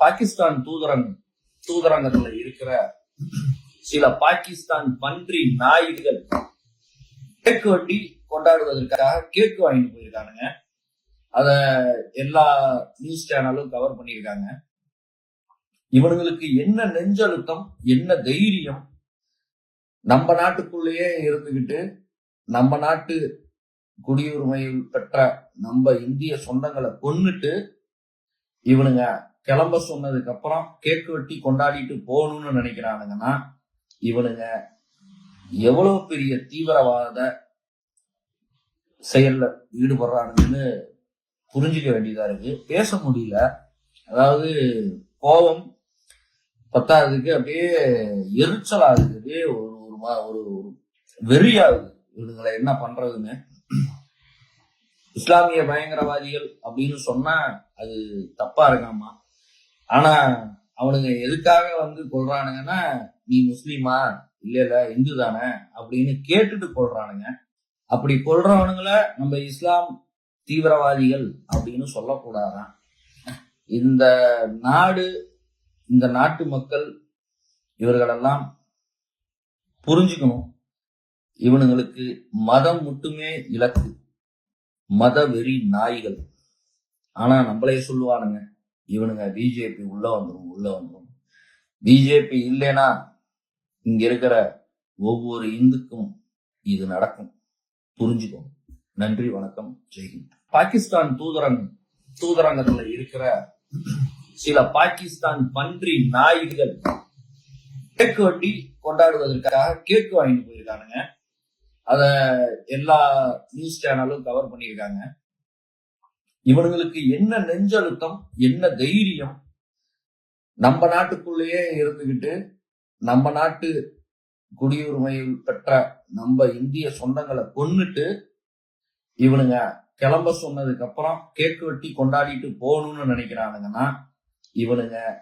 பாகிஸ்தான் தூதரங் தூதரங்கத்துல இருக்கிற சில பாகிஸ்தான் பன்றி நாய்கள் கேக்கு வட்டி கொண்டாடுவதற்காக கேக்கு வாங்கிட்டு போயிருக்கானுங்க. அத எல்லா நியூஸ் சேனலும் கவர் பண்ணியிருக்காங்க. இவனுங்களுக்கு என்ன நெஞ்சழுத்தம் என்ன தைரியம்? நம்ம நாட்டுக்குள்ளேயே இருந்துகிட்டு நம்ம நாட்டு குடியுரிமையில் பெற்ற நம்ம இந்திய சொந்தங்களை கொன்னுட்டு இவனுங்க கிளம்ப சொன்னதுக்கு அப்புறம் கேக்கு வெட்டி கொண்டாடிட்டு போகணும்னு நினைக்கிறானுங்கன்னா இவனுங்க எவ்வளவு பெரிய தீவிரவாத செயல்ல ஈடுபடுறானுங்கன்னு புரிஞ்சுக்க வேண்டியதா இருக்கு. பேச முடியல. அதாவது கோபம் பத்தாததுக்கு அப்படியே எரிச்சல் ஆகுது அப்படியே ஒரு ஒரு ஒரு ஒரு வெறியாகுது. இவனுங்களை என்ன பண்றதுன்னு. இஸ்லாமிய பயங்கரவாதிகள் அப்படின்னு சொன்னா அது தப்பா இருக்காமா? ஆனா அவனுங்க எதுக்காக வந்து கொள்றானுங்கன்னா நீ முஸ்லீமா? இல்ல இல்ல இந்து தானே அப்படின்னு கேட்டுட்டு கொள்றானுங்க அப்படி கொள்றவனுங்கள நம்ம இஸ்லாம் தீவிரவாதிகள் அப்படின்னு சொல்லக்கூடாதான். இந்த நாடு இந்த நாட்டு மக்கள் இவர்களெல்லாம் புரிஞ்சுக்கணும். இவனுங்களுக்கு மதம் மட்டுமே இலக்கு. மத வெறி நாய்கள். ஆனா நம்மளே சொல்லுவானுங்க இவனுங்க பிஜேபி உள்ள வந்துடும் உள்ள வந்துடும் பிஜேபி இல்லைன்னா இங்க இருக்கிற ஒவ்வொரு இந்துக்கும் இது நடக்கும். புரிஞ்சுக்கோங்க. நன்றி வணக்கம் ஜெய்ஹிந்த் பாகிஸ்தான் தூதரங் தூதரங்கத்துல இருக்கிற சில பாகிஸ்தான் பன்றி நாய்கள் கேக்கு வட்டி கொண்டாடுவதற்காக கேக்கு வாங்கிட்டு போயிருக்கானுங்க. அத எல்லா நியூஸ் சேனலும் கவர் பண்ணியிருக்காங்க. இவனுங்களுக்கு என்ன நெஞ்சழுத்தம் என்ன தைரியம்? நம்ம நாட்டுக்குள்ளேயே இருந்துகிட்டு நம்ம நாட்டு குடியுரிமை பெற்ற நம்ம இந்திய சொந்தங்களை கொன்னுட்டு இவனுங்க கிளம்ப சொன்னதுக்கு அப்புறம் கேக்கு வெட்டி கொண்டாடிட்டு போகணும்னு நினைக்கிறானுங்கன்னா இவனுங்க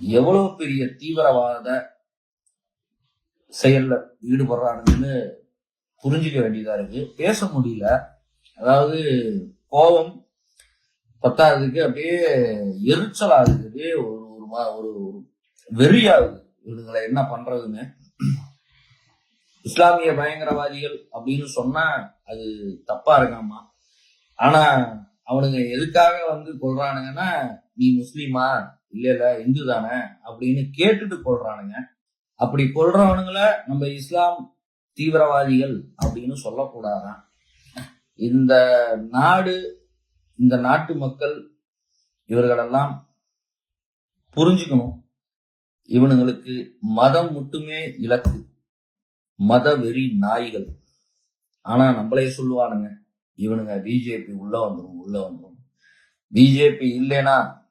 எவ்வளவு பெரிய தீவிரவாத செயல்ல ஈடுபடுறானுங்கன்னு புரிஞ்சுக்க வேண்டியதா இருக்கு. பேச முடியல. அதாவது கோபம் பத்தாவதுக்கு அப்படியே எரிச்சல் ஆகுது அப்படியே ஒரு ஒரு ஒரு ஒரு வெறியாகுது. இவனுங்களை என்ன பண்றதுன்னு. இஸ்லாமிய பயங்கரவாதிகள் அப்படின்னு சொன்னா அது தப்பா இருக்காமா? ஆனா அவனுங்க எதுக்காக வந்து கொள்றானுங்கன்னா நீ முஸ்லீமா? இல்ல இல்ல இந்து தானே? அப்படின்னு கேட்டுட்டு கொள்றானுங்க அப்படி கொள்றவனுங்கள நம்ம இஸ்லாம் தீவிரவாதிகள் அப்படின்னு சொல்லக்கூடாதான். இந்த நாடு இந்த நாட்டு மக்கள் இவர்களெல்லாம் புரிஞ்சுக்கணும். இவனுங்களுக்கு மதம் மட்டுமே இலக்கு. மத வெறி நாய்கள். ஆனா நம்மளே சொல்லுவானுங்க இவனுங்க பிஜேபி உள்ள வந்துடும் உள்ள வந்துடும் பிஜேபி இல்லைன்னா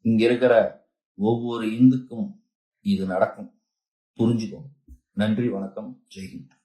இங்க இருக்கிற ஒவ்வொரு இந்துக்கும் இது நடக்கும். புரிஞ்சுக்கோங்க. நன்றி வணக்கம். ஜெய்ஹிந்த்.